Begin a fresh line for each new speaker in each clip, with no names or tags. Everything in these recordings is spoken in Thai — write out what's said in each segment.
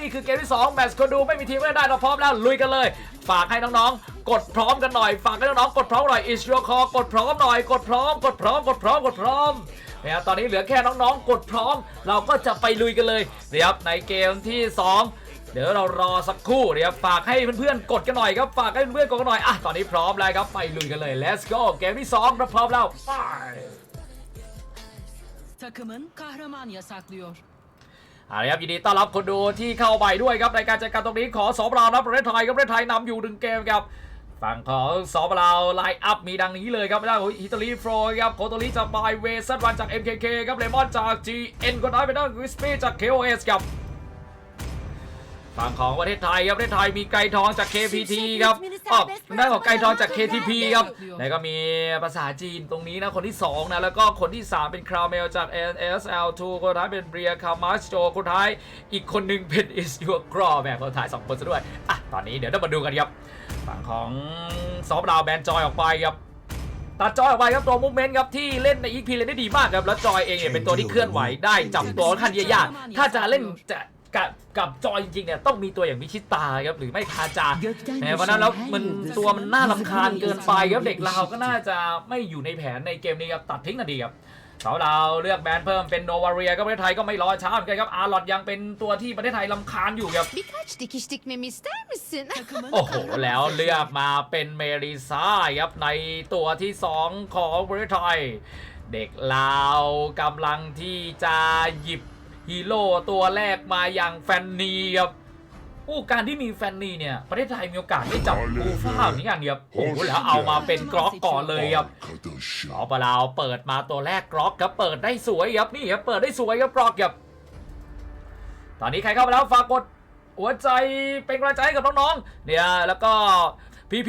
นี่คือเกมที่2แมตช์คนดูไม่มีทีมไม่ได้เราพร้อมแล้วลุยกันเลย ฝากให้น้องๆ กดพร้อมกันหน่อย ฝากให้น้องๆ กดพร้อมหน่อย is your call กดพร้อมหน่อย กดพร้อม กดพร้อม กดพร้อม กดพร้อมเนี่ยตอนนี้เหลือแค่น้องๆ กดพร้อม เราก็จะไปลุยกันเลยนะครับในเกมที่ 2 เดี๋ยวเรารอสักครู่นะครับฝากให้เพื่อนๆ กดกันหน่อยครับ ฝากให้เพื่อนๆ กดกันหน่อย อะ ตอนนี้พร้อมแล้วครับ ไปลุยกันเลย let's go เกมที่2เราพร้อมแล้วไป
Takımın kahraman yasaklıyor.
เอาละครับยินดีต้อนรับคนดูที่เข้าไปด้วยครับในการจัดการตรงนี้ขอสอบเรานะประเทศไทยครับประเทศไทยนำอยู่หนึ่งเกมครับฝั่งของสอบเราไลน์อัพมีดังนี้เลยครับด้านของฮิตาลีโฟรครับโคโตริจากบายเวสันวันจาก MKK ครับเลมอนจาก GN ก็ได้ไปด้านวิสปี้จาก KOS ครับ ฝั่งของประเทศไทยครับประเทศไทยมีไกรทองจาก KPT ครับออกด้านของไกรทองจาก KTP ครับแล้วก็มีภาษาจีนตรงนี้นะคนที่สองนะแล้วก็คนที่สามเป็นคราวเมลจาก NSL2 คนท้ายเป็นเบียคามาสโจคนท้ายอีกคนหนึ่งเป็น Is Your g r a w แหมคนท้ายสองคนซะด้วยอะตอนนี้เดี๋ยวเรามาดูกันครับฝั่งของซอฟดาวแบนจอยออกไปครับตัดจอยออกไปครับตัวมูฟเมนต์ครับที่เล่นในอีพีเล่นได้ดีมากครับแล้วจอยเองเนี่ยเป็นตัวที่เคลื่อนไหวได้จับตัวค่อนข้างยากๆถ้าจะเล่นจะ กับกับจอยจริงๆเนี่ยต้องมีตัวอย่างมิชิตาครับหรือไม่คาจาแหมเพราะฉะนั้นแล้วมันตัวมันน่าลำคาญเกินไปครับเด็กเราวก็น่าจะไม่อยู่ในแผนในเกมนี้ครับตัดทิ้งทันทีครับสาวเราวเลือกแบนเพิ่มเป็นโนวาเรียก็ประเทศไทยก็ไม่รอช้าเหมือนกันครับอาร์ลอดยังเป็นตัวที่ประเทศไทยลำคาญอยู่ครับ
Birkaç dikiş dikmemi ister misin?
Takımın
โอ้โห
kahraman
แล้วเลือก
yasaklıyor.
มาเป็นเมริซาครับในตัวที่2ของประเทศไทยเด็กลาวกำลังที่จะหยิบ ฮีโร่ตัวแรกมาอย่างแฟนนีครับอู้การที่มีแฟนนีเนี่ย ประเทศไทยมีโอกาสได้จับกูฟ้าแบบนี้กันครับโอ้โหแล้วเอามาเป็นกรอกก่อนเลยครับ
Arkadaşım.
ขอปลาวเปิดมาตัวแรกกรอกครับเปิดได้สวยครับนี่ครับเปิดได้สวยครับกรอกครับตอนนี้ใครเข้ามาแล้วฝากกดหัวใจเป็นกำลังใจให้กับน้องๆเนี่ยแล้วก็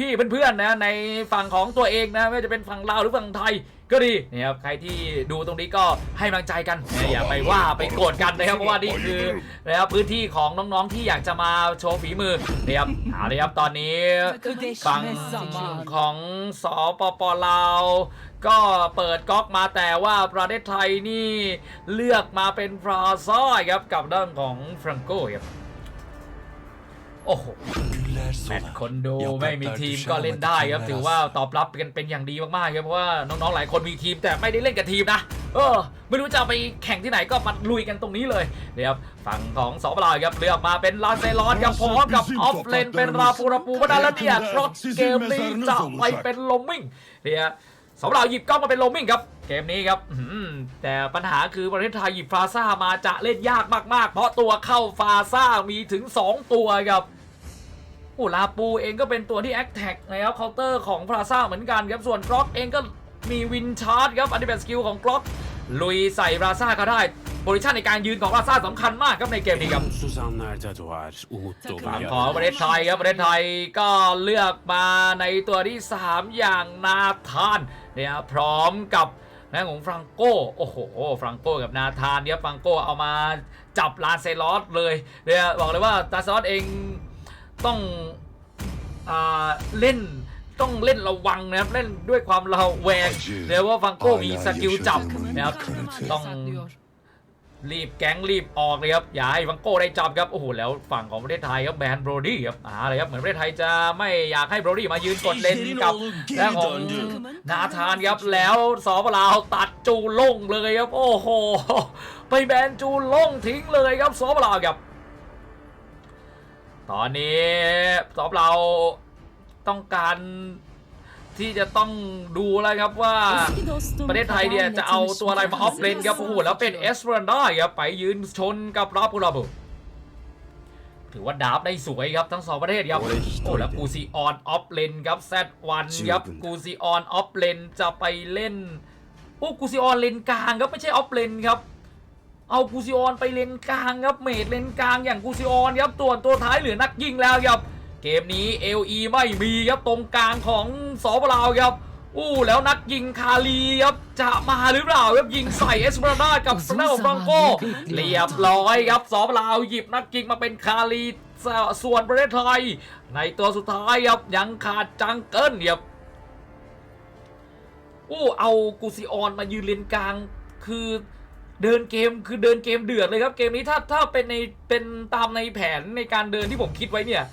พี่ๆเพื่อนๆนะในฝั่งของตัวเองนะไม่ว่าจะเป็นฝั่งลาวหรือฝั่งไทย ก็ดีเนี่ยครับใครที่ดูตรงนี้ก็ให้กำลังใจกันนะอย่าไปว่าไปโกรธกันนะครับเพราะว่านี่คือนะครับพื้นที่ของน้องๆที่อยากจะมาโชว์ฝีมือนะครับเอาเลยครับตอนนี้ฝั่ง
Ödeşme zamanı.
ของสปปลาวก็เปิดก๊อกมาแต่ว่าประเทศไทยนี่เลือกมาเป็นฟราซ่าครับกับด้านของฟรังโกครับ โอ้โห
Güller
แมตช์
solar.
คนดู
Yapraklar
ไม่มีทีม
düşer
ก็
ama
เล่นได้ครับ
dikenler
ถือ
az.
ว่าตอบรับกันเป็นอย่างดีมากๆครับ เพราะว่าน้องๆ หลายคนมีทีมแต่ไม่ได้เล่นกับทีมนะ เออ ไม่รู้จะเอาไปแข่งที่ไหนก็มาลุยกันตรงนี้เลยเดี๋ยวครับฝั่งของสปปลาวครับเลือกมาเป็นลาเซลอนครับพร้อมกับออฟเลนเป็นราปูราปูมาดาแล้วเนี่ยรถเกมนี้จะไปเป็นลมมิ่งเนี่ย สำหรับหยิบกล้องมาเป็นลมมิ่งครับ เกมนี้ครับแต่ปัญหาคือประเทศไทยหยิบฟาซ่ามาจะเล่นยากมากๆ เพราะตัวเข้าฟาซ่ามีถึง 2 ตัวครับโอ้ลาปูเองก็เป็นตัวที่แอคแท็กนะครับเคาน์เตอร์ของฟาซ่าเหมือนกันครับ ส่วนกล็อกเองก็มีวินชาร์ดครับ อันนี้เป็นสกิลของกล็อกลุยใส่ฟาซ่าก็ได้ โพซิชันในการยืนของพลาซ่าสำคัญมากครับในเกมนี้ครับ
Umutsuz anlarda doğar umut dolu
ฝั่ง
yarın.
ของประเทศไทยครับประเทศไทยก็เลือกมาในตัวที่ 3 อย่างนาธานเนี่ยพร้อมกับนะของฟรังโกโอ้โหฟรังโกกับนาธานเนี่ยฟรังโกเอามาจับลานเซลอสเลยเนี่ยบอกเลยว่าตาซอสเองต้องอ่าเล่นต้องเล่นระวังนะครับเล่นด้วยความระแวงเดี๋ยวว่าฟรังโกมีสกิลจับ
Takımın
นะครับ
kahraman
ต้อง-
yasaklıyor.
รีบแก๊งรีบออกเลยครับอย่าให้ฟังโก้ได้จับครับโอ้โหแล้วฝั่งของประเทศไทยครับแบนโบรดี้ครับอ่าเลยครับเหมือนประเทศไทยจะไม่อยากให้โบรดี้มายืนกดเลนกับแล้ของนาธานครับแล้วสอปลาวตัดจูล่งเลยครับโอ้โหไปแบนจูล่งทิ้งเลยครับสอปลาวครับ ตอนนี้สอปลาวต้องการ ที่จะต้องดูแล้วครับว่า
Eski dostum
ประเทศไทยเนี่ย
Kaan'la
จะเอาตัวอะไรมาออฟเลนครับ
tanışmaya
โอ้โหแล้วเป็นเอสเรนด้าครับไปยืนชนกับราบูราบูถือว่าดาบได้สวยครับทั้งสองประเทศครับ
โอ้ย
โอ้แล้วกูซีออนออฟเลนครับแซดวันครับกูซีออนออฟเลนจะไปเล่นโอ้กูซีออนเลนกลางครับไม่ใช่ออฟเลนครับเอากูซิออนไปเลนกลางครับเมดเลนกลางอย่างกูซิออนครับตัวตัวท้ายเหลือนักยิงแล้วครับ เกมนี้ LE ไม่มีครับตรงกลางของสปลาวครับอู้แล้วนักยิงคาลีครับจะมาหรือเปล่าครับยิงใส่เอสเปรนากับสเนลฟรังโกเรียบร้อยครับสปลาวหยิบนักยิงมาเป็นคาลีส่วนประเทศไทย ในตัวสุดท้ายครับยังขาดจังเกิลครับอู้เอากูซิออนมายืนเลนกลางคือเดินเกมคือเดินเกมเดือดเลยครับเกมนี้ถ้าถ้าเป็นในเป็นตามในแผนในการเดินที่ผมคิดไว้เนี่ย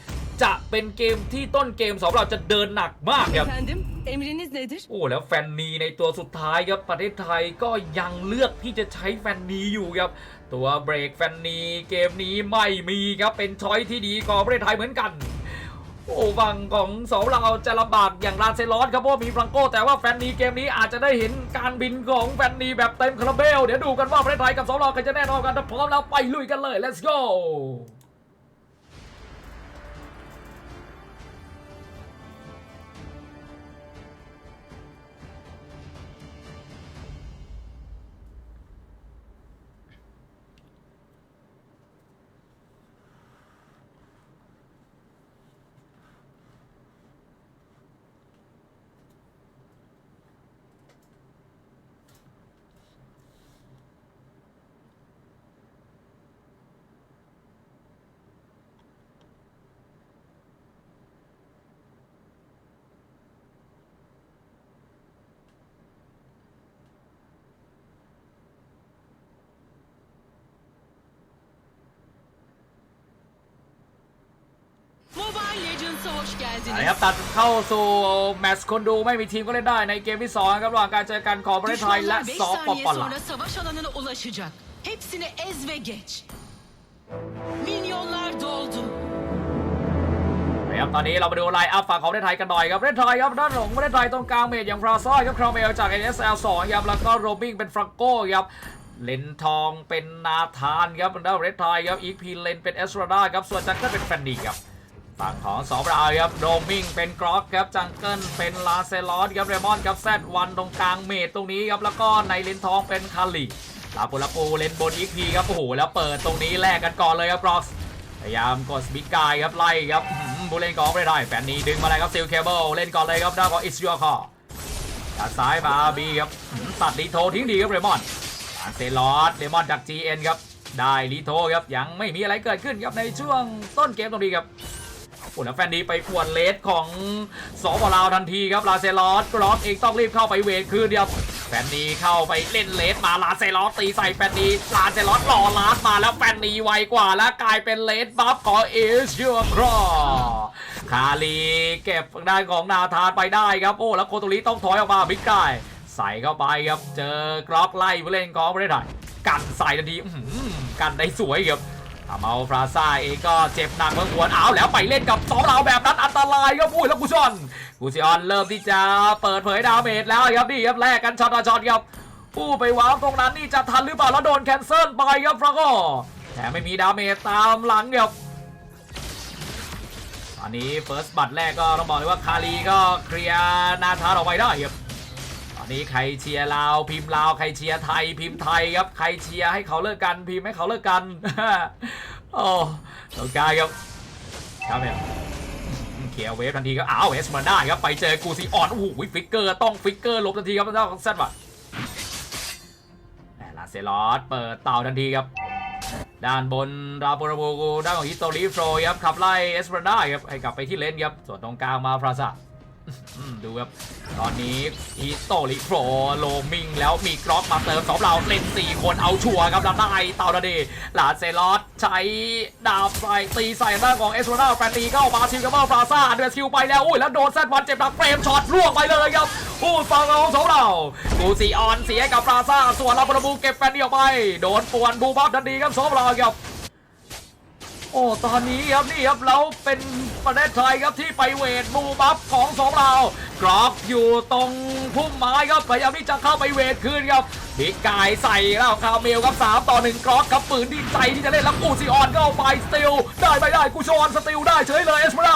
จะเป็นเกมที่ต้นเกมสองเราจะเดินหนักมากครับ
Efendim, emriniz nedir?
โอ้แล้วแฟนนีในตัวสุดท้ายครับประเทศไทยก็ยังเลือกที่จะใช้แฟนนีอยู่ครับ ตัวเบรกแฟนนีเกมนี้ไม่มีครับเป็นช้อยที่ดีของประเทศไทยเหมือนกันโอ้ฝั่งของสองเราจะลำบากอย่างลานเซลอสครับเพราะว่ามีฟรังโกแต่ว่าแฟนนีเกมนี้อาจจะได้เห็นการบินของแฟนนีแบบเต็มคาราเบล เดี๋ยวดูกันว่าประเทศไทยกับสองเราใครจะแน่นอนกันถ้าพร้อมแล้วไปลุยกันเลย let's go นะ
geldiniz.
ครับตัดเข้าสู่แมตช์คนดูไม่มีทีมก็เล่นได้ในเกมที่2ครับระหว่างการเจอกันของประเทศไทยและ
Düşmanlar 5
สป
saniye
ปลาว
sonra savaş alanına ulaşacak. Hepsini ez ve geç. Minyonlar doldu.
นะครับตอนนี้เรามาดูไลน์อัพฝั่งของประเทศไทยกันหน่อยครับประเทศไทยครับด้านของประเทศไทยตรงกลางเมจอย่างฟราซ่าครับคราวเมลจาก NSL 2ครับแล้วก็โรบิงเป็นฟรังโก้ครับเลนทองเป็นนาธานครับด้านประเทศไทยครับอีกพีเลนเป็นเอสราดาครับส่วนจังเกิลเป็นแฟนดีครับ ฝั่งของสองรายครับโรมิงเป็นกรอกครับจังเกิลเป็นลาเซลอสครับเรมอนครับแซดวันตรงกลางเมจตรงนี้ครับแล้วก็ในเลนทองเป็นคาลิลาปูลาปูเลนบนอีกพีครับโอ้โหแล้วเปิดตรงนี้แลกกันก่อนเลยครับกรอกพยายามกดสปิกกายครับไล่ครับอื้อหือผู้เล่นของไม่ได้แฟนนี้ดึงมาเลยครับซิลเคเบิลเล่นก่อนเลยครับด้านของอิสยอคอจากซ้ายมาบีครับตัดลีโททิ้งดีครับเรมอนทาเซลอสเรมอนจาก GN ครับได้ลีโทครับยังไม่มีอะไรเกิดขึ้นครับในช่วงต้นเกมตรงนี้ครับ อ้แล้วแฟนดีไปปวดเลสของสปลาวทันทีครับลาเซลอสกรอสเองต้องรีบเข้าไปเวทคืนเดียวแฟนดีเข้าไปเล่นเลสมาลาเซลอสตีใส่แฟนดีลาเซลอสรอลาสมาแล้วแฟนดีไวกว่าแล้วกลายเป็นเลสบัฟของเอชยูครอคาลีเก็บทางด้านของนาธานไปได้ครับโอ้แล้วโคโตริต้องถอยออกมาบิ๊กไกายใส่เข้าไปครับเจอกรอกไล่ผู้เล่นของประเทศไทยกันใส่ทันทีกันได้สวยครับ ทำเอาฟราซ่าเองก็เจ็บหนักเมื่อควรเอาแล้วไปเล่นกับสองเราแบบนั้นอันตรายครับอุ้ยแล้วกูชอนกูซิออนเริ่มที่จะเปิดเผยดาเมจแล้วครับนี่ครับแลกกันช็อตต่อช็อตครับผู้ไปว้าวตรงนั้นนี่จะทันหรือเปล่าแล้วโดนแคนเซิลไปครับฟราโกแถมไม่มีดาเมจตามหลังครับตอนนี้เฟิร์สบัตรแรกก็ต้องบอกเลยว่าคารีก็เคลียร์นาธานออกไปได้ครับ นี้ใครเชียร์ลาวพิมพ์ลาวใครเชียร์ไทยพิมพ์ไทยครับใครเชียร์ให้เขาเลิกกันพิมพ์ให้เขาเลิกกันโอ้ตรงกลางครับครับเนี่ยเคลียร์เวฟทันทีครับอ้าวเอสมาได้ครับไปเจอกูซีออนโอ้โหฟิกเกอร์ต้องฟิกเกอร์ลบทันทีครับทางด้านของแซตแหม่ลาเซลอสเปิดเต่าทันทีครับด้านบนราโบราโบด้านของฮิตโตริโฟรครับขับไล่เอสมาได้ครับให้กลับไปที่เลนครับส่วนตรงกลางมาฟราซา ดูครับ ตอนนี้อีโตลิโฟรโลมิงแล้วมีกรอกมาเติมสองเราเล่น 4 คนเอาชัวร์ครับล้วได้เตาดาเดลาเซลอสใช้ดาบใส่ตีใส่หน้าของเอสโรนาแฟนตีเข้ามาชิลกับเบอร์ฟราซ่าเดือดคิวไปแล้ว อุ้ย แล้วโดนแซดวันเจ็บหนักเฟรมช็อตล่วงไปเลยครับพูดฟังของสองเรากูซีออนเสียกับฟราซ่าส่วนเราประบูเก็บแฟนดีออกไป โดนป่วนบูบับทันทีครับสองเราครับ โอ้ตอนนี้ครับนี่ครับเราเป็นประเทศไทยครับที่ไปเวทบูบัฟของสองเรา กรอกอยู่ตรงพุ่มไม้ครับพยายามที่จะเข้าไปเวทคืนครับบิ๊กกายใส่แล้วคาเมลครับ3ต่อ1กรอกครับปืนที่ใจที่จะเล่นแล้วกูซีออนเข้าไปสติลได้ไม่ได้กูชอนสติลได้เฉยเลยเอสเปรา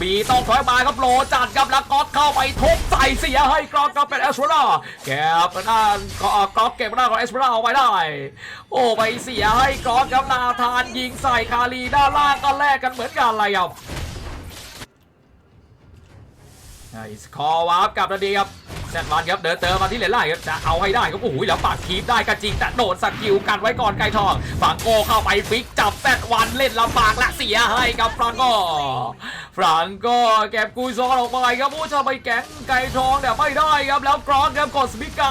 บีต้องถอยมาครับโลจัดครับแล้วกรอกเข้าไปทุบใส่เสียให้กรอกครับเป็นเอสเปราแกบด้านก็กรอกเก็บหน้าของเอสเปราเอาไว้ได้ โอ้ไปเสียให้กรอกครับนาธานยิงใส่คารีด้านล่างก็แลกกันเหมือนกันเลยครับ อสคอวาร์ปกลับนาดีครับแซดวันครับเดินเติมมาที่เหรียญไล่ครับจะเอาให้ได้ครับโอ้โหแล้วปากคีบได้ก็จริงแต่โดนสกิลกันไว้ก่อนไกลทองฝั่งโกเข้าไปฟิกจับแซดวันเล่นลำบากและเสียให้กับฟรังโกฟรังก็เก็บกุยซอนออกไปครับผู้จะไปแก๊งไก่ทองแต่ไม่ได้ครับแล้วกรอนครับกดสปิกไก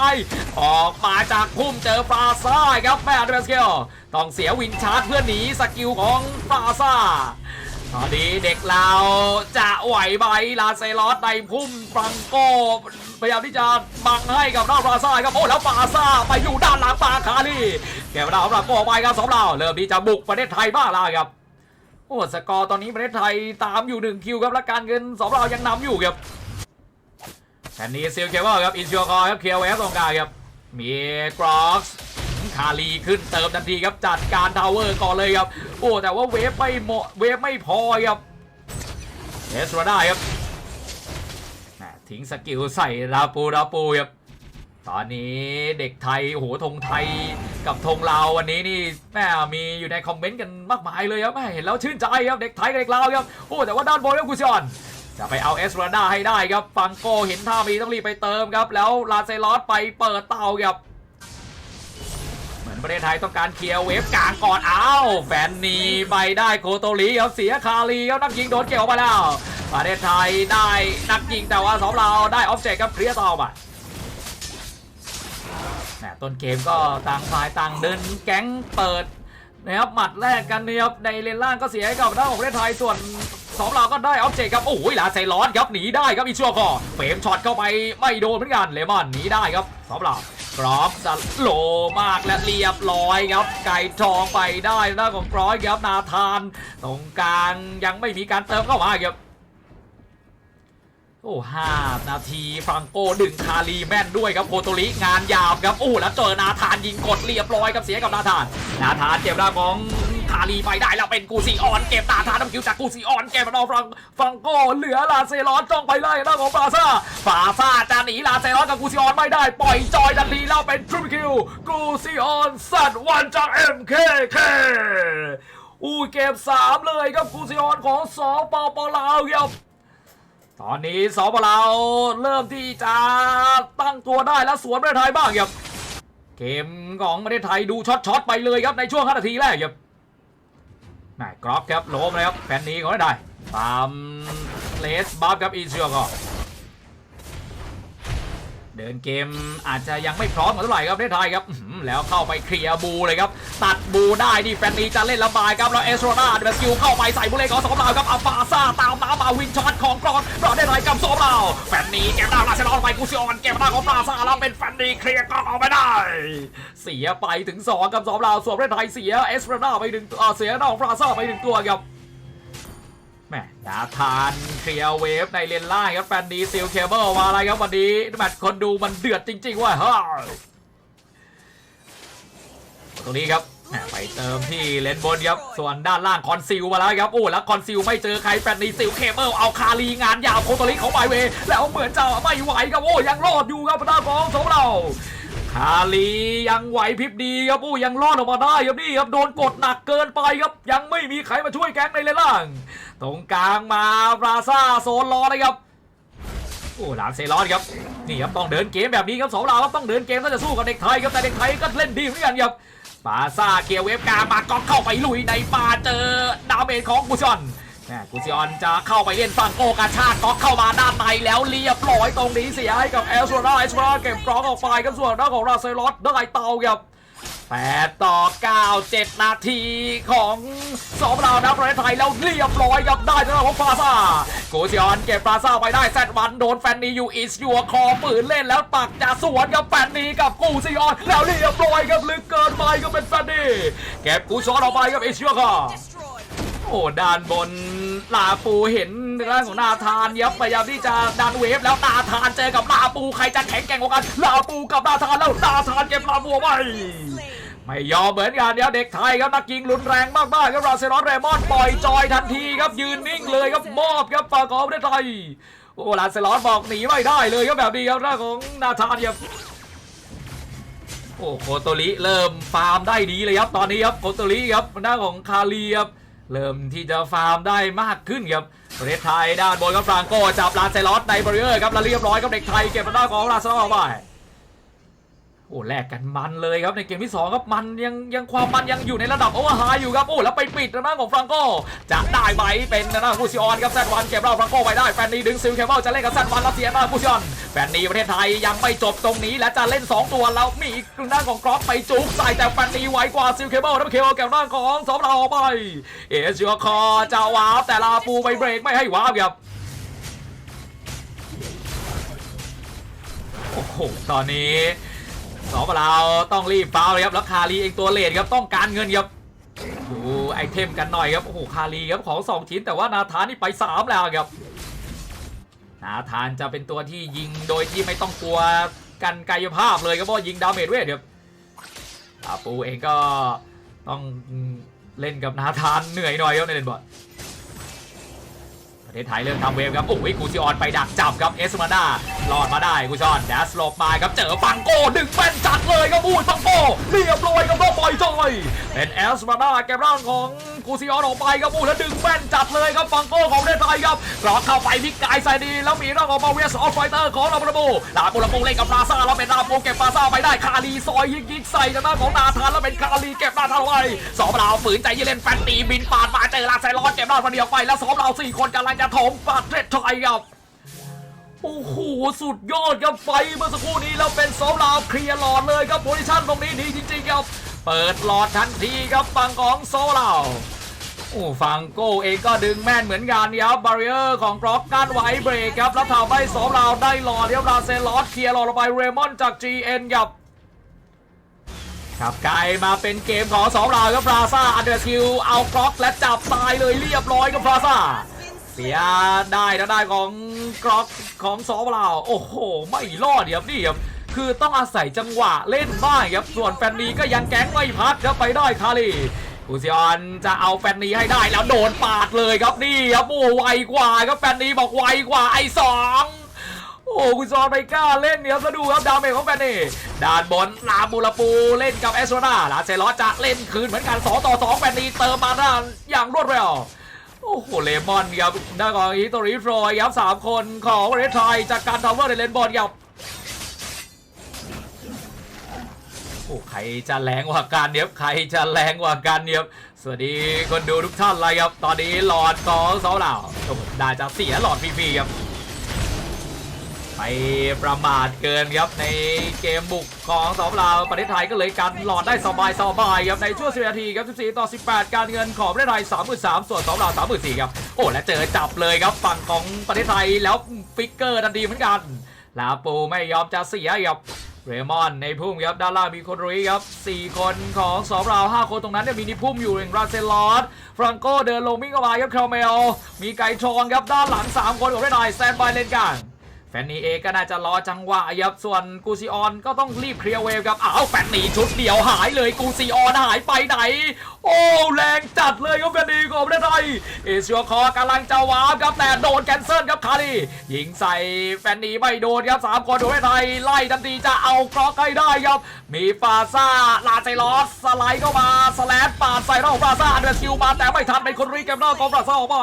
ออกมาจากพุ่มเจอฟราซ่าครับแม่เดรสเกลต้องเสียวินชาร์จเพื่อหนีสกิลของฟราซ่า ตอนนี้เด็กเราจะไหวไหมลาเซลอสในพุ่มฟรังโกพยายามที่จะบังให้กับด้านฟราซ่าครับโอ้แล้วฟราซ่าไปอยู่ด้านหลังปาคาลีแกวดาวฟรังโกไปครับสองเราเริ่มที่จะบุกประเทศไทยบ้างแล้วครับโอ้สกอร์ตอนนี้ประเทศไทยตามอยู่หนึ่งคิวครับและการเงินสองเรายังนำอยู่ครับแอนนี้ซิลเคเบิลครับอินชัวคอครับเคียร์เวฟตรงกลางครับมีกรอกส์ คาลีขึ้นเติมทันทีครับจัดการทาวเวอร์ก่อนเลยครับ โอ้แต่ว่าเวฟไม่เหมาะเวฟไม่พอครับเอสราได้ครับทิ้งสกิลใส่ราปูราปูครับตอนนี้เด็กไทยโอ้โหธงไทยกับธงลาววันนี้นี่แม่มีอยู่ในคอมเมนต์กันมากมายเลยครับแม่เห็นแล้วชื่นใจครับเด็กไทยกับเด็กลาวครับโอ้แต่ว่าด้านบนครับกุชอนจะไปเอาเอสราดาให้ได้ครับฟังโกเห็นท่ามีต้องรีบไปเติมครับ แล้วลาเซลอสไปเปิดเตาครับ มือนประเทศไทยต้องการเคลียร์เวฟกลางก่อนอ้าวแฟนนีไปได้โคโตรีครับเสียคาลีครับนักยิงโดนเกี่ยวไปแล้ว ประเทศไทยได้นักยิงแต่ว่าสองเราได้ออฟเจกับเคลียร์ต่อไปต้นเกมก็ต่างฝ่ายต่างเดินแก๊งเปิดนะครับหมัดแรกกันนะครับในเลนล่างก็เสียให้กับด้านของประเทศไทยส่วนสองเราก็ได้ออฟเจกครับโอ้ยลาไซร้อนครับหนีได้ครับอีชัวคอเฟรมช็อตเข้าไปไม่โดนเหมือนกันเลมอนหนีได้ครับสองเรา กรอบสโลมากและเรียบร้อยครับ ไก่ทองไปได้หน้าของกร้อยครับนาธาน ตรงกลางยังไม่มีการเติมเข้ามาครับโอ้ห้านาทีฟรังโกดึงคารีแม่นด้วยครับโคโตริงานยาวครับโอ้แล้วเจอนาธานยิงกดเรียบร้อยครับเสียกับนาธาน นาธานเจ็บได้ของ คารีไปได้แล้วเป็นกูซีออนเก็บนาธาน้ำคิวจากกูซีออนเก็บมาเอาฟรังฟังโกเหลือลาเซรอนจ้องไปไล่หน้าของฟาซ่าฟาซ่าจะหนีลาเซรอนกับกูซีออนไม่ได้ ปล่อยจอยทันทีแล้วเป็นทริปคิวกูซีออนสัตว์วันจาก MKK อู้เก็บสามเลยครับกูซีออนของสอปปลาวครับตอนนี้สอปลาวเริ่มที่จะตั้งตัวได้และสวนประเทศไทยบ้างครับเกมของประเทศไทยดูช็อตๆไปเลยครับในช่วง5นาทีแรกครับ แหมกรอบครับโลมเลยครับแฟนนี้ก็ได้ตามเลสบัฟครับอีเชียก็ เดินเกมอาจจะยังไม่พร้อมเท่าไหร่ครับประเทศไทยครับแล้วเข้าไปเคลียร์บูเลยครับ ตัดบูได้ดิแฟนนีจะเล่นระบายครับ แล้วเอสโรนาเดสกิลเข้าไปใส่บุเล่ของสองดาวครับอัลฟาซาตามน้ำมาวินช็อตของกรอนรอได้ไรกับสองดาวแฟนนีเก็บดาวลาเซลอนไปกูซิออนเก็บดาของฟาซาแล้วเป็นแฟนนีเคลียร์กรอนเอาไปได้ เสียไปถึง2กับสองดาวส่วนประเทศไทยเสียเอสโรนาไปหนึ่งตัวเสียดาวของฟาซาไปหนึ่งตัวครับ แม่ดาทานเคลียร์เวฟในเลนล่างครับแฟนดีซิลเคเบิลมาอะไรครับวันนี้แมตช์คนดูมันเดือดจริง ๆ ว่าฮ้ยตรงนี้ครับแม่ไปเติมที่เลนบนครับ ส่วนด้านล่างคอนซิลมาแล้วครับ โอ้ แล้วคอนซิลไม่เจอใครแฟนดีซิลเคเบิลเอาคารีงานยาวโคตริเขาไปเว แล้วเหมือนจะไม่ไหวครับ โอ้ ยังรอดอยู่ครับด้านของสองเรา คาลียังไหวพริบดีครับโอ้ยังรอดออกมาได้ครับนี่ครับโดนกดหนักเกินไปครับ ยังไม่มีใครมาช่วยแก๊งในเลนล่าง ตรงกลางมาบราซ่าโซนรอเลยครับโอ้หลานเซรอนครับนี่ครับต้องเดินเกมแบบนี้ครับสองเราครับต้องเดินเกมถ้าจะสู้กับเด็กไทยครับแต่เด็กไทยก็เล่นดีเหมือนกันครับบาซ่าเกียร์เวฟกามาก็เข้าไปลุยในป่าเจอดาเมจของกุชอน แหม่กุชอนจะเข้าไปเล่นฝั่งโอกาชาติก็เข้ามาด้านในแล้วเรียบร้อยตรงนี้เสียให้กับเอลโซนาเอสราเก็บกรองออกไปครับส่วนด้านของราเซรอสได้เตาครับ8ต่อ 9 7 นาทีของสองเรานะประเทศไทยแล้วเรียบร้อยครับได้สำหรับของฟาซาโกซิออนเก็บฟาซาไปได้แซดวันโดนแฟนนีอยู่อิสยัวคอปืนเล่นแล้วปักจะสวนกับแฟนนีกับกูซิออนแล้วเรียบร้อยครับลึกเกินไปก็เป็นแฟนนีเก็บกูซอนออกไปกับอิสยัวคอโอ้ด้านบน ลาปูเห็นร่างของนาธานยับพยายามที่จะดันเวฟแล้วนาธานเจอกับลาปูใครจะแข็งแกร่งกว่ากันลาปูกับนาธานแล้วนาธานเก็บลาปูไว้ไม่ยอมเหมือนกันเดี๋ยวเด็กไทยครับนักยิงรุนแรงมากๆครับราเซรอนเรมอนปล่อยจอยทันทีครับยืนนิ่งเลยครับมอบครับฝากของประเทศไทยโอ้ลาเซรอนบอกหนีไม่ได้เลยครับแบบนี้ครับหน้าของนาธานครับโอ้โคโตริเริ่มฟาร์มได้ดีเลยครับตอนนี้ครับโคโตริครับหน้าของคาลีครับ เริ่มที่จะฟาร์มได้มากขึ้นครับประเทศไทยด้านบนก็ฟรางโกจับลาเซลอสในบริเวอร์ครับแล้วเรียบร้อยกับเด็กไทยเก็บหน้ของลาเซลอสออกไป โอ้แลกกันมันเลยครับในเกมที่2ครับมันยังยังความมันยังอยู่ในระดับโอเวอร์ไฮอยู่ครับโอ้แล้วไปปิดทางด้านของฟรังโกจะได้ไหมเป็นทางด้านผู้ซิออนครับแซดวันเก็บเราฟรังโกไว้ได้แฟนนีดึงซิลเคเบิลจะเล่นกับแซดวันแล้วเสียหน้าผู้ซิออนแฟนนีประเทศไทยยังไม่จบตรงนี้และจะเล่น 2 ตัวแล้วมีอีกทางด้านของกรอฟไปจุกใส่แต่แฟนนีไวกว่าซิลเคเบิลแล้วเคเบิลเก็บด้านของสองเราออกไปเอเชียคอจะวาร์ปแต่ลาปูไปเบรกไม่ให้วาร์ปครับโอ้โหตอนนี้ สองเราต้องรีบฟาวเลยครับแล้วคารีเองตัวเลดครับต้องการเงินครับดูไอเทมกันหน่อยครับโอ้โหคารีครับของ2ชิ้น แต่ว่านาธานนี่ไป3แล้วครับนาธานจะเป็นตัวที่ยิงโดยที่ไม่ต้องกลัวกันกายภาพเลยครับเพราะยิงดาเมจเวทครับอาปูเองก็ต้องเล่นกับนาธานเหนื่อยหน่อยครับในเลนบอล เทไทยเริ่มทำเวฟครับโอ้ยกูซิออนไปดักจับครับเอสมาดารอดมาได้กูชิออนแดสลบมาครับเจอฟังโก้ดึงเป็นจัดเลยครับอุ้ยฟังโก้เรียบร้อยครับรอบปล่อยจอยเป็นเอสมาดาแกร่างของ กูซิออนออกไปครับอุ้แล้วดึงแม่นจัดเลยครับฟังโก้ของประเทศไทยครับกรอกเข้าไปพิกายใส่ดี แล้วมีร่างออกมาเวสออฟไฟเตอร์ของลาบูราบูลาบูราบูเล่นกับลาซาแล้วเป็นลาบูเก็บลาซาไปได้คารีซอยยิงยิงใส่ทางด้านของนาธานแล้วเป็นคารีเก็บนาธานไว้สองเราฝืนใจเยเลนแฟนตีบินปาดมาเจอลาไซรอนเก็บนาธานเดียวไป แล้วสองเราสี่คนกำลังจะถมประเทศไทยครับโอ้โห สุดยอดครับไฟเมื่อสักครู่นี้แล้วเป็นสองลาวเคลียร์หลอดเลยครับโพซิชั่นตรงนี้ดีจริงๆครับ เปิดหลอดทันทีครับฝั่งของโซลาว โอ้ฟังโก้เองก็ดึงแม่นเหมือนกันครับบาริเออร์ของกรอกกั้นไว้เบรกครับแล้วทำให้สองลาวได้หลอดครับราเซลอสเคลียร์หลอดลงไปเรมอนจาก GN ครับครับกลายมาเป็นเกมของสองลาวครับราซ่าอันเดอร์คิวเอากรอกและจับตายเลยเรียบร้อยครับราซ่าเสียได้นะได้ของกรอกของซอฟลาวโอ้โห ไม่รอดครับนี่ครับคือต้องอาศัยจังหวะเล่นบ้างครับส่วนแฟนนีก็ยังแก๊งไม่พัดครับไปได้คารี อุซิออนจะเอาแฟนนี้ให้ได้แล้วโดนปาดเลยครับนี่ครับโอ้ไวกว่าครับแฟนนี้บอกไวกว่าไอ้สองโอ้คุณซอนไปกล้าเล่นเนี่ยแล้วดูครับดาเมจของแฟนนีด้านบนลาบูลาปูเล่นกับเอสโรนาลาเซลอสจะเล่นคืนเหมือนกัน2ต่อ2แฟนนี้เติมมาด้านอย่างรวดเร็วโอ้โหเลมอนครับได้ของอิโตริฟรอยครับสามคนของปรทไทยจากการทาวเวอร์ในเลนบอลครับ โอ้ใครจะแรงกว่ากันเนี่ยบใครจะแรงกว่ากันเนี่ยบสวัสดีคนดูทุกท่านเลยครับ ตอนนี้หลอดของสาวเหล่าโอ้โหได้จะเสียหลอดฟรีๆครับ ไปประมาทเกินครับในเกมบุกของสองลาวประเทศไทยก็เลยกันหลอดได้สบายสบายครับในช่วง10นาทีครับ14 ต่อ 18 การเงินของประเทศไทย3.3ส่วนสองลาว3.4ครับโอ้และเจอจับเลยครับฝั่งของประเทศไทยแล้วฟิกเกอร์ทันทีเหมือนกันลาปูไม่ยอมจะเสียครับ เรมอนในพุ่มครับด้านล่างมีคนรุยครับ 4 คนของสองราว5คนตรงนั้นเนี่ยมีนิพุ่มอยู่อย่างราเซลอสฟรังโกเดินลงมิ่งเข้ามาครับคาร์เมล มีไก่ชองครับด้านหลัง 3 คนของเระเทศไทยแซนบายเลนกลาง ฟนนีเอก็น่าจะรอจังหวะครับส่วนกูซิออนก็ต้องรีบเคลียร์เวฟครับอ้าวแฟนนีชุดเดียวหายเลยกูซิออนหายไปไหน โอ้แรงจัดเลยครับแฟนนีของประเทศไทยเอเชียคอกำลังจะวาร์ปครับแต่โดนแคนเซิลครับคารียิงใส่แฟนนีไม่โดนครับสามคนของประเทศไทยไล่ทันทีจะเอากรอกให้ได้ครับ มีฟาซาลาเซลอสสไลด์เข้ามาสแลดปาดใส่รอบฟาซาเดือดคิวมาแต่ไม่ทันเป็นคนรีเกมนอกของฟาซาออกไป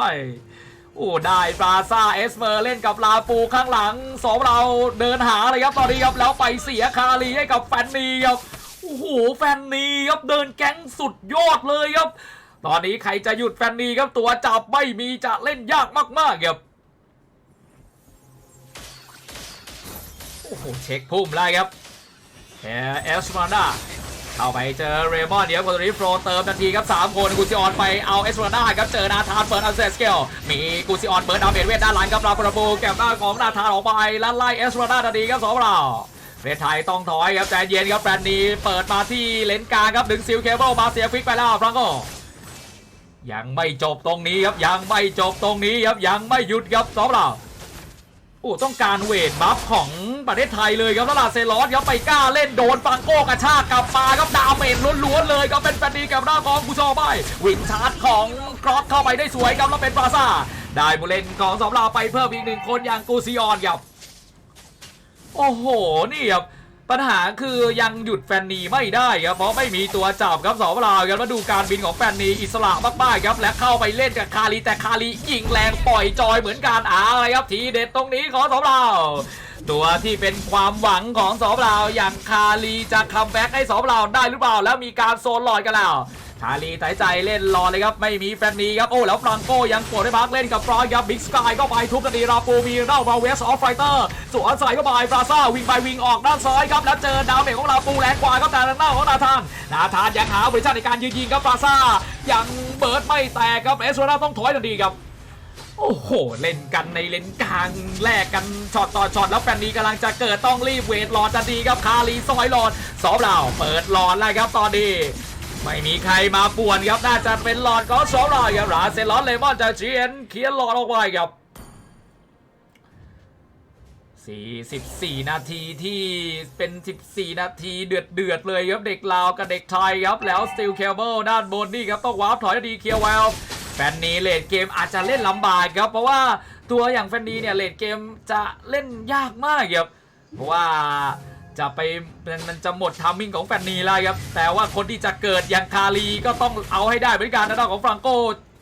โอ้ได้ปราซาเอสเมอร์เล่นกับลาปูข้างหลังสองเราเดินหาเลยครับตอนนี้ครับแล้วไปเสียคารีให้กับแฟนนีครับโอ้โหแฟนนีครับเดินแก๊งสุดยอดเลยครับ ตอนนี้ใครจะหยุดแฟนนีครับตัวจับไม่มีจะเล่นยากมากๆครับโอ้โหเช็คพุ่มไล่ครับแอสมาดา เข้าไปเจอเรมอนเดี๋ยวคนนี้โฟรเติมทันทีครับ3คนกูซิออนไปเอาเอสโรนาครับเจอนาธานเปิดอัลเซสเกลมีกูซิออนเปิดดาเมจเวทด้านหลังครับลาปราโบแก็บหน้าของนาธานออกไปแล้วไล่เอสโรนาทันทีครับสองเราปรทไทยต้องถอยครับใจเย็นครับแบรนด์นี้เปิดมาที่เลนกลางครับดึงซิลเคเบิลมาเสียฟิกไปแล้วฟรังโกยังไม่จบตรงนี้ครับยังไม่จบตรงนี้ครับยังไม่หยุดครับสองเรา โอ้ต้องการเวทบัฟของประเทศไทยเลยครับแล้วลาเซลอสครับไปกล้าเล่นโดนฟังโก้กระชากกลับมาครับดาเมจล้วนๆเลยครับเป็นแฟนดีกับหน้าของกูชอไปวิงชาร์จของกรอสเข้าไปได้สวยครับแล้วเป็นปราซ่าได้บุเลนของสองลาไปเพิ่มอีกหนึ่งคนอย่างกูซิออนครับโอ้โหนี่ครับ ปัญหาคือยังหยุดแฟนนีไม่ได้ครับเพราะไม่มีตัวจับครับสองเปลากันมาดูการบินของแฟนนีอิสระมากๆครับและเข้าไปเล่นกับคารีแต่คารียิงแรงปล่อยจอยเหมือนกันอาอะไรครับทีเด็ดตรงนี้ของสองเราตัวที่เป็นความหวังของสองเราอย่างคารีจะคัมแบ็กให้สองเราได้หรือเปล่า แล้วมีการโซนหลอดกันแล้ว คารีตัดใจเล่นรอเลยครับไม่มีแฟนนีครับโอ้แล้วฟรังโกยังปวดให้พักเล่นกับฟรอยครับบิ๊กสกายเข้าไปทุบกันดีราปูมีเล่าราเวสออฟไฟเตอร์สวนใส่เข้าไปฟราซ่าวิ่งไปวิ่งออกด้านซ้ายครับแล้วเจอดาวเมจของราปูแรงกว่าครับแต่ทางหน้าของนาธานนาธานยังหาบริชาในการยืนยิงครับฟราซ่ายังเบิร์ดไม่แตกครับเอสโซนาต้องถอยทันทีครับโอ้โห เล่นกันในเลนกลางแลกกันช็อตต่อช็อตแล้วแฟนนี้กำลังจะเกิดต้องรีบเวทหลอดทันทีครับคารีซอยหลอดสอบเราเปิดหลอดแล้วครับตอนนี้ ไม่มีใครมาป่วนครับน่าจะเป็นหลอดก็สองหลอดครับราเซลลอนเลมอนจะเชียนเขียนหลอดออกไปครับ44 นาทีที่เป็น 14 นาทีเดือดเดือดเลยครับเด็กลาวกับเด็กไทยครับแล้วสติลเคเบิลด้านบนนี่ครับต้องวาร์ปถอยดีเคียวแวลแฟนนีเลดเกมอาจจะเล่นลำบากครับ เพราะว่าตัวอย่างแฟนนีเนี่ยเลดเกมจะเล่นยากมากครับเพราะว่า จะไปมันจะหมดทามมิ่งของแฟนนีแล้วครับ แต่ว่าคนที่จะเกิดอย่างคารีก็ต้องเอาให้ได้เหมือนกันนะด้านของฟรังโก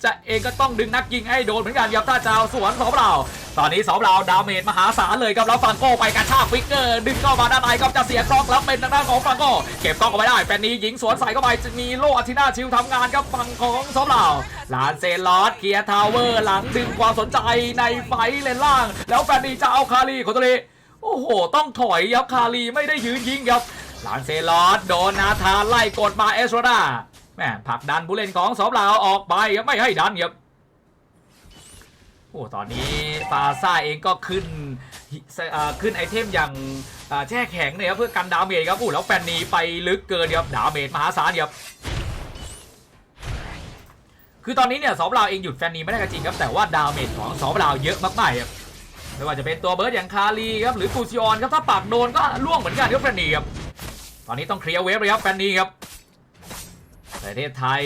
จะเองก็ต้องดึงนักยิงให้โดนเหมือนกันครับถ้าจะเอาสวนสองเราตอนนี้สองเราดาเมจมหาศาลเลยครับแล้วฟรังโกไปกระชากฟิกเกอร์ ดึงเข้ามาด้านในก็จะเสียกล้องแล้วเป็นทางด้านของฟรังโกเก็บกล้องเอาไว้ได้แฟนนี้ยิงสวนใส่เข้าไปจะมีโลอาทินาชิวทำงานครับฝั่งของสองเราลานเซลอสเคียร์ทาวเวอร์หลังดึงความสนใจในไฟเลนล่าง แล้วแฟนนี้จะเอาคารีคนตัวนี้ โอ้โห ต้องถอยครับคารีไม่ได้ยืนยิงครับลานเซลอสโดนนาธานไล่กดมาเอสโรดาแม่ผลักดันผู้เล่นของสอบลาวออกไปครับไม่ให้ดันครับโอ้ตอนนี้ฟาซ่าเองก็ขึ้นขึ้นไอเทมอย่างแช่แข็งเนี่ยครับเพื่อกันดาเมจครับโอ้แล้วแฟนนีไปลึกเกินครับดาเมจมหาศาลครับคือตอนนี้เนี่ยสอบลาวเองหยุดแฟนนีไม่ได้จริงครับแต่ว่าดาเมจของสอบลาวเยอะมากๆครับ ไม่ว่าจะเป็นตัวเบิร์ดอย่างคารีครับหรือกูซิออนครับถ้าปากโดนก็ล่วงเหมือนกันครับแฟนนีครับตอนนี้ต้องเคลียร์เวฟเลยครับแฟนนีครับประเทศไทย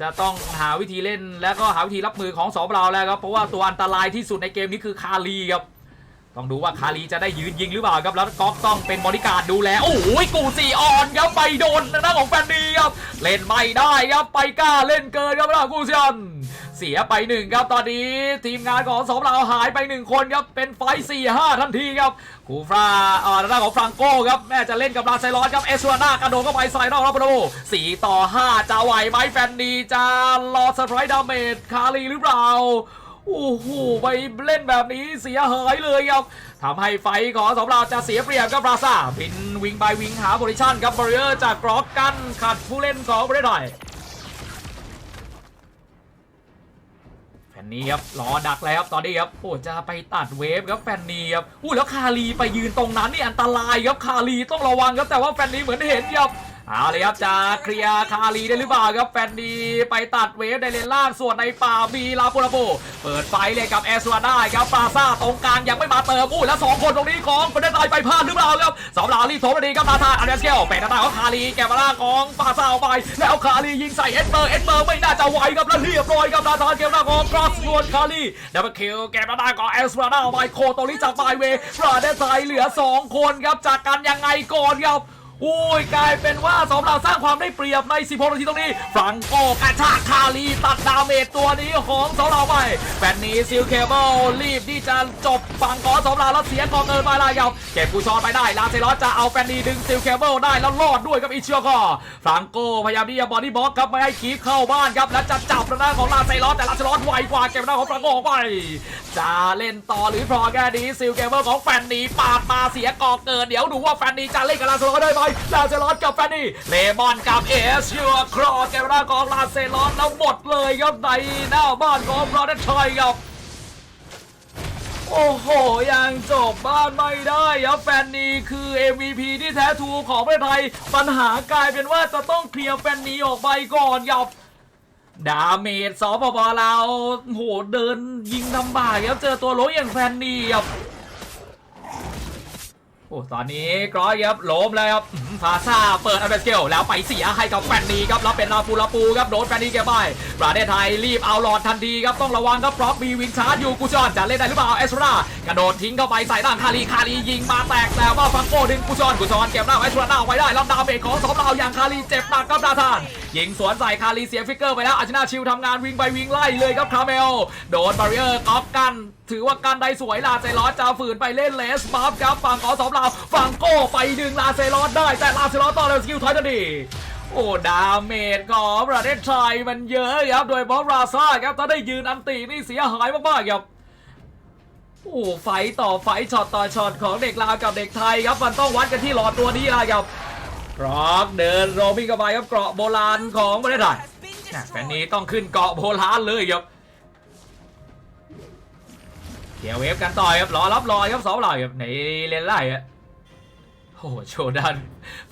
จะต้องหาวิธีเล่นแล้วก็หาวิธีรับมือของสองเราแล้วครับเพราะว่าตัวอันตรายที่สุดในเกมนี้คือคารีครับ ต้องดูว่าคารีจะได้ยืนยิงหรือเปล่าครับแล้วก๊อกต้องเป็นบริการดูแลโอ้ยกูซีออนครับไปโดนทางด้านของแฟนนีครับเล่นไม่ได้ครับไปกล้าเล่นเกินครับทางด้านกูซีออนเสียไปหนึ่งครับตอนนี้ทีมงานของสองเราหายไปหนึ่งคนครับเป็นไฟสี่ห้าทันทีครับคูฟราอ่อทางด้านของฟรังโก้ครับแม่จะเล่นกับลาไซรอนครับเอสวาน่ากระโดดเข้าไปใส่นอกรับประตูสี่ต่อห้าจะไหวไหมแฟนดีจะรอสไตร์ดาเมจคารีหรือเปล่า โอ้โหไปเล่นแบบนี้เสียหายเลยครับทำให้ไฟของสองเราจะเสียเปรียบครับราซาบินวิงไปวิงหาโพซิชันครับบริเออร์จากกรอกกันขัดผู้เล่นของประเทศไทยแฟนนี้ครับรอดักแล้วครับตอนนี้ครับโอ้จะไปตัดเวฟครับแฟนนีครับอู้แล้วคารีไปยืนตรงนั้นนี่อันตรายครับคารีต้องระวังครับแต่ว่าแฟนนีเหมือนเห็นครับ เอาเลยครับจะเคลียร์คารีได้หรือเปล่าครับแฟนนีไปตัดเวฟในเลนล่างส่วนในป่ามีลาปูลาโปเปิดไฟเลยกับแอสวาได้ครับปาซาตรงกลางยังไม่มาเติมอู้แล้วสองคนตรงนี้ของประเทศไทยไปพลาดหรือเปล่าครับสองลารีโถมดีครับนาธานอันเดสเกลเป็นนาธาของคารีแกมาล่างของปาซาออกไป แล้วคารียิงใส่เอ็ดเบอร์เอ็ดเบอร์ไม่น่าจะไหวครับแล้วเรียบร้อยครับนาธานเกมหน้าของกรอสส่วนคารีดับเบิลคิวแกมาล่างของแอสวาด้าออกไปโคตริจากไบเวย์ประเทศไทยเหลือ 2 คนครับจากกันยังไงก่อนครับ อุ้ยกลายเป็นว่าสองเราสร้างความได้เปรียบใน 16 นาทีตรงนี้ฟรังโกกระชากคารีตัดดาเมจตัวนี้ของสองเราไปแฟนนี้ซิลเคเบิลรีบที่จะจบฝั่งของสองเราแล้วเสียกองเกินมาลายครับเก็บกูชอนไปได้ลาเซลอจะเอาแฟนนี้ดึงซิลเคเบิลได้แล้วรอดด้วยกับอิชิโอคอฟรังโกพยายามที่จะบอดี้บล็อกครับไม่ให้คีฟเข้าบ้านครับและจะจับทางด้านของลาเซลอแต่ลาเซลอไวกว่าเก็บทางด้านของฟรังโกออกไป จะเล่นต่อหรือพอแค่นี้ซิลเกมเบอร์ของแฟนนีปาดมาเสียกอกเกินเดี๋ยวดูว่าแฟนนีจะเล่นกับลาเซลอสได้ไหมลาเซลอสกับแฟนนีเลมอนกับเอสยูครอเกมหน้าของลาเซลอสแล้วหมดเลยครับในหน้าบ้านของประเทศไทยครับโอ้โห ยังจบบ้านไม่ได้ครับแฟนนีคือ MVP ที่แท้ทูของประเทศไทย ปัญหากลายเป็นว่าจะต้องเคลียร์แฟนนีออกไปก่อนครับ ดาเมจสปปลาโหเดินยิงลำบากครับเจอตัวโลอย่างแฟนนีครับโอ้ตอนนี้กรอยครับล้มแล้วครับอื้อหือฟาซาเปิดอัลเบสเกลแล้วไปเสียให้กับแฟนนีครับแล้วเป็นลาปูลาปูครับโดนแฟนนีเก็บไปประเทศไทยรีบเอาหลอดทันทีครับต้องระวังครับพราะมีวิงชาร์จอยู่กูจอนจะเล่นได้หรือเปล่าเอสรา กระโดดทิ้งเข้าไปใส่ด้านคารีคารียิงมาแตกแต่ว่าฟังโก้ดึงกุชอนกุชอนเก็บหน้าไว้ชวนหน้าไว้ได้รับดาเมจของสองเราอย่างคารีเจ็บหนักครับดาธานยิงสวนใส่คารีเสียฟิกเกอร์ไปแล้วอาชนาชิวทำงานวิ่งไปวิ่งไล่เลยครับคาเมลโดนบาริเออร์กอฟกันถือว่าการได้สวยลาเซลอสจะฝืนไปเล่นเลสบัฟครับฝั่งของสองเราฝั่งโก้ไปดึงลาเซลอสได้แต่ลาเซลอสต่อเร็วสกิลถอยทันทีโอ้ดาเมจของประเทศไทยมันเยอะครับโดยบอสราซ่าครับถ้าได้ยืนอันตีนี่เสียหายมากๆครับ โอ้ไฟต่อไฟช็อตต่อช็อตของเด็กลาวกับเด็กไทยครับมันต้องวัดกันที่หลอดตัวนี้ละครับกรอกเดินโรบิงเข้าไปครับเกราะโบราณของประเทศไทยน่ะแฟนนี้ต้องขึ้นเกาะโบราณเลยครับเขียวเวฟกันต่อยครับรอรับรอยครับสองเหล่าครับในเลนไล่อะโอ้โหโชดัน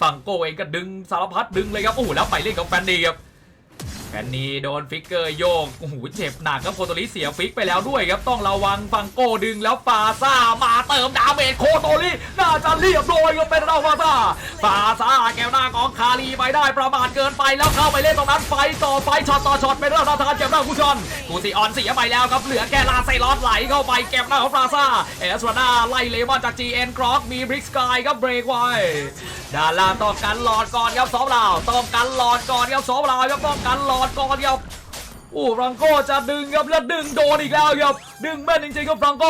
ฝั่งโกเองก็ดึงสารพัดดึงเลยครับโอ้โหแล้วไปเล่นกับแฟนดีครับ แฟนนี้โดนฟิกเกอร์โยกโอ้โหเจ็บหนักครับโคโตริเสียฟิกไปแล้วด้วยครับต้องระวังฝั่งโกดึงแล้วฟาซ่ามาเติมดาเมจโคโตริน่าจะเรียบร้อยครับเป็นเราฟาซ่าฟาซ่าแกวหน้าของคารีไปได้ประมาทเกินไปแล้วเข้าไปเล่นตรงนั้นไฟต่อไฟช็อตต่อช็อตเป็นเรื่องทางการเก็บหน้าผู้ชนกูซีออนเสียไปแล้วครับเหลือแค่ลาไซลอสไหลเข้าไปเก็บหน้าของฟาซ่าเอสรานาไล่เลมอนจาก GN กรอกมีบริกสกายครับเบรกไว้ด้านล่างต้องกันหลอดก่อนครับสองลาวต้องกันหลอดก่อนครับสองลาวครับต้องกันหลอดก่อนครับโอ้ฟรังโกจะดึงครับแล้วดึงโดนอีกแล้วครับดึงแม่นจริงๆครับฟรังโก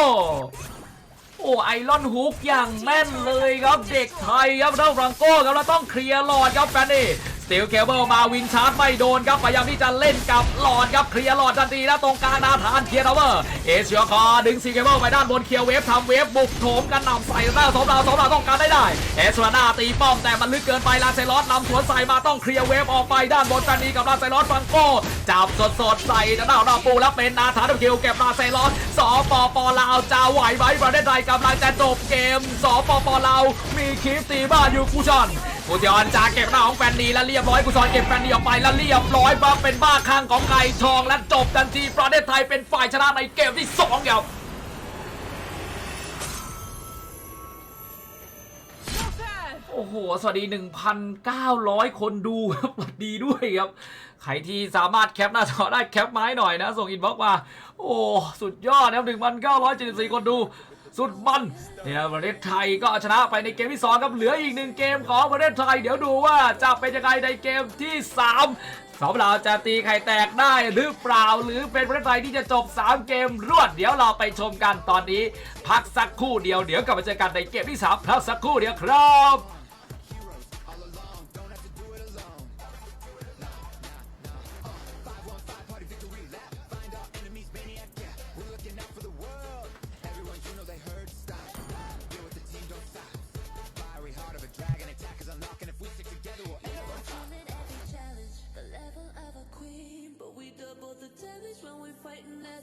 โอ้ไอรอนฮุกอย่างแม่นเลยครับเด็กไทยครับเท่าฟรังโกครับแล้วต้องเคลียร์หลอดครับแฟนนี่ สตีลเคเบิลมาวินชาร์จไม่โดนครับพยายามที่จะเล่นกับหลอดครับเคลียร์หลอดทันทีแล้วตรงกลางนาธานเคลียร์ทาวเวอร์เอเชียคอดึงซีเคเบิลไปด้านบนเคลียร์เวฟทำเวฟบุกโถมกันนำใส่หน้าสองดาวสองดาวต้องการได้ได้เอสรานาตีป้อมแต่มันลึกเกินไปลาเซลอสนำสวนใส่มาต้องเคลียร์เวฟออกไปด้านบนแฟนนีกับลาเซลอสฟังโก้จับสดสดใส่ด้านหน้าดาวปูแล้วเป็นนาธานคิวเก็บลาเซลอสสปปลาวจะไหวไหมประเทศไทยกำลังจะจบเกมสปปลาวมีคลิปตีบ้านอยู่กูชอน กูจอนจะเก็บหน้าของแฟนนีแล้วเรียบร้อยกูชอนเก็บแฟนนีออกไปแล้วเรียบร้อยมาเป็นบ้าข้างของไก่ทองและจบทันทีประเทศไทยเป็นฝ่ายชนะในเกมที่สองครับโอ้โห สวัสดี 1,900 คนดูครับสวัสดีด้วยครับ ใครที่สามารถแคปหน้าจอได้แคปไม้หน่อยนะ ส่งอินบ็อกซ์มา โอ้ สุดยอดนะครับ1,974 คนดู สุดมันเนี่ยประเทศไทยก็ชนะไปในเกมที่2ครับเหลืออีกหนึ่งเกมของประเทศไทย เดี๋ยวดูว่าจะเป็นยังไงในเกมที่ 3สองเราจะตีไข่แตกได้หรือเปล่าหรือเป็นประเทศไทยที่จะจบ 3 เกมรวด เดี๋ยวเราไปชมกันตอนนี้ พักสักครู่เดียวเดี๋ยวกลับมาเจอกันในเกมที่ 3พักสักครู่เดียวครับ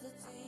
the day.